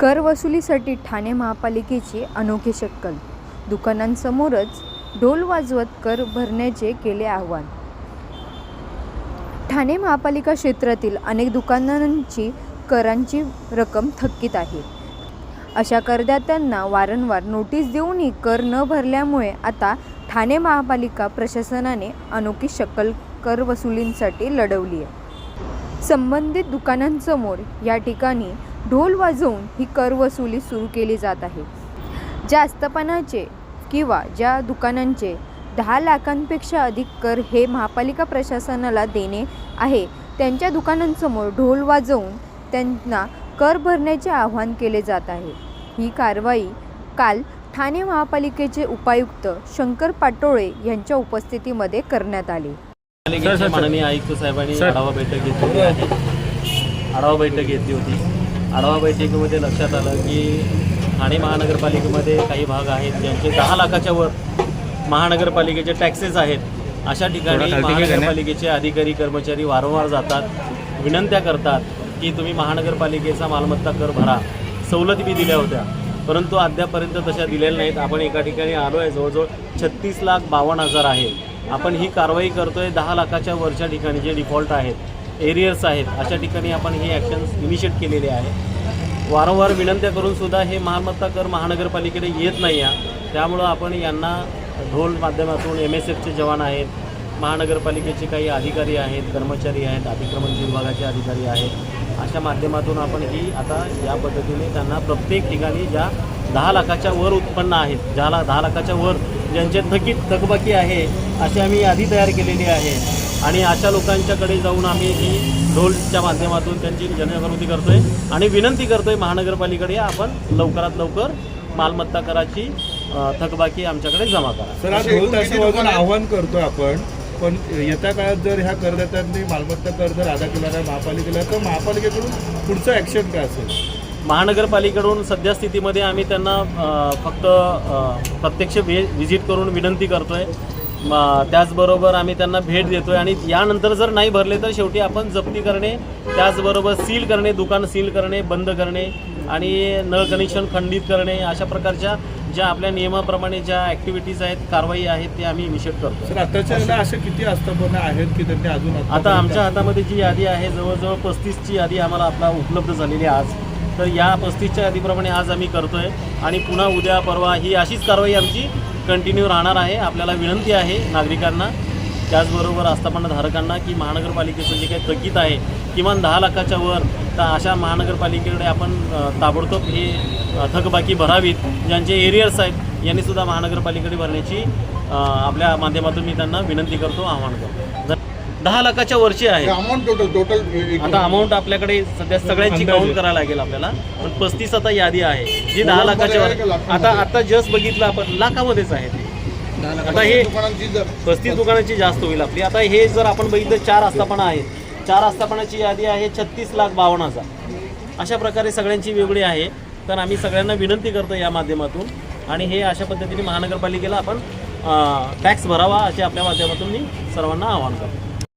कर वसुलीसाठी ठाणे महापालिकेची अनोखी शक्कल. दुकानांसमोरच ढोल वाजवत कर भरण्याचे केले आव्हान. ठाणे महापालिका क्षेत्रातील अनेक दुकानांची करांची रक्कम थकीत आहे. अशा करदात्यांना वारंवार नोटीस देऊनही कर न भरल्यामुळे आता ठाणे महापालिका प्रशासनाने अनोखी शक्कल कर वसुलींसाठी लढवली आहे संबंधित दुकानांसमोर या ठिकाणी ढोल वाजवून ही कर वसुली सुरू केली जात आहे. ज्या आस्थापनाचे किंवा ज्या दुकानांचे दहा लाखांपेक्षा अधिक कर हे महापालिका प्रशासनाला देणे आहे त्यांच्या दुकानांसमोर ढोल वाजवून त्यांना कर भरण्याचे आवाहन केले जात आहे. ही कारवाई काल ठाणे महापालिकेचे उपायुक्त शंकर पाटोळे यांच्या उपस्थितीमध्ये करण्यात आली. माननीय आयुक्त साहेबांनी आढावा बैठक घेतली आढावा बैठक घेतली होती. आढावा बैठकीमध्ये लक्षात आलं की ठाणे महानगरपालिकेमध्ये काही भाग आहेत ज्यांचे दहा लाखाच्या वर महानगरपालिकेचे टॅक्सेस आहेत. अशा ठिकाणी महानगरपालिकेचे अधिकारी कर्मचारी वारंवार जातात विनंत्या करतात की तुम्ही महानगरपालिकेचा मालमत्ता कर भरा. सवलती बी दिल्या होत्या. परंतु अद्यापर्यंत तशा दिलेल्या नाहीत. आपण एका ठिकाणी आलो आहे जवळजवळ छत्तीस लाख बावन्न हजार आहे. आपण ही कारवाई करतोय दहा लाखाच्या वरच्या ठिकाणी जे डिफॉल्ट आहेत. एरियर्स आहेत अशा ठिकाणी आपण हे ॲक्शन्स इनिशिएट केलेले आहे वारंवार विनंत्या करूनसुद्धा हे मालमत्ता कर महानगरपालिकेकडे येत नाही आहे. त्यामुळं आपण यांना ढोल माध्यमातून एम एस एफचे जवान आहेत महानगरपालिकेचे काही अधिकारी आहेत कर्मचारी आहेत अतिक्रमण विभागाचे अधिकारी आहेत अशा माध्यमातून आपण ही आता या पद्धतीने त्यांना प्रत्येक ठिकाणी ज्या दहा लाखाच्या वर उत्पन्न आहेत ज्याला दहा लाखाच्या वर ज्यांचे थकीत थकबाकी आहे अशी आम्ही यादी तयार केलेली आहे. आणि अशा लोकांच्याकडे जाऊन आम्ही ही ढोलच्या माध्यमातून त्यांची जनजागृती करतोय आणि विनंती करतोय महानगरपालिकेकडे आपण लवकरात लवकर मालमत्ता कराची थकबाकी आमच्याकडे जमा करा. सर आज ढोल ताशे वाजवून आव्हान करतोय आपण पण येत्या काळात जर ह्या करदात्यांनी मालमत्ता कर जर अदा केला नाही महापालिकेला तर महापालिकेकडून पुढचं ऍक्शन काय असेल? महानगरपालिकेकडून सध्या स्थितीमध्ये आम्ही त्यांना फक्त प्रत्यक्ष व्हे व्हिजिट करून विनंती करतोय. म, त्याचबरोबर आम्ही त्यांना भेट देतोय. आणि यानंतर जर नाही भरले तर शेवटी आपण जप्ती करणे त्याचबरोबर सील करणे दुकान सील करणे बंद करणे आणि नळ कनेक्शन खंडित करणे अशा प्रकारच्या ज्या आपल्या नियमाप्रमाणे ज्या ॲक्टिव्हिटीज आहेत कारवाई आहेत ते आम्ही इनिशिएट करतो. सर आताच्या असे किती आस्थापना आहेत की त्यांनी अजून आता आमच्या हातामध्ये जी यादी आहे जवळजवळ पस्तीसची यादी आम्हाला आपला उपलब्ध झालेली आहे आज. तर या पस्तीसच्या यादीप्रमाणे आज आम्ही करतोय. आणि पुन्हा उद्या परवा ही अशीच कारवाई आमची कंटिन्यू राहणार आहे. आपल्याला विनंती आहे नागरिकांना. त्याचबरोबर आस्थापनाधारकांना की महानगरपालिकेचं जे काही थकीत आहे किमान दहा लाखाच्या वर तर अशा महानगरपालिकेकडे आपण ताबडतोब हे थकबाकी भरावीत. ज्यांचे एरियर्स आहेत यांनीसुद्धा महानगरपालिकेकडे भरण्याची आपल्या माध्यमातून मी त्यांना विनंती करतो आवाहन करतो. दहा लाखाच्या वरची आहे. अमाऊंट टोटल टोटल आता अमाऊंट आपल्याकडे सध्या सगळ्यांची. काउंट करायला लागेल आपल्याला. पण पस्तीस आता यादी आहे. जी दहा लाखाच्या वर आता आता जस्ट बघितलं आपण लाखामध्येच आहे ते. आता हे पस्तीस दुकानाची जास्त होईल आपली. आता हे जर आपण बघितलं चार आस्थापना आहेत. चार आस्थापनाची यादी आहे छत्तीस लाख बावन्न हजार. अशा प्रकारे सगळ्यांची वेगळी आहे. तर आम्ही सगळ्यांना विनंती करतो या माध्यमातून. आणि हे अशा पद्धतीने महानगरपालिकेला आपण टॅक्स भरावा असे आपल्या माध्यमातून मी सर्वांना आवाहन करतो.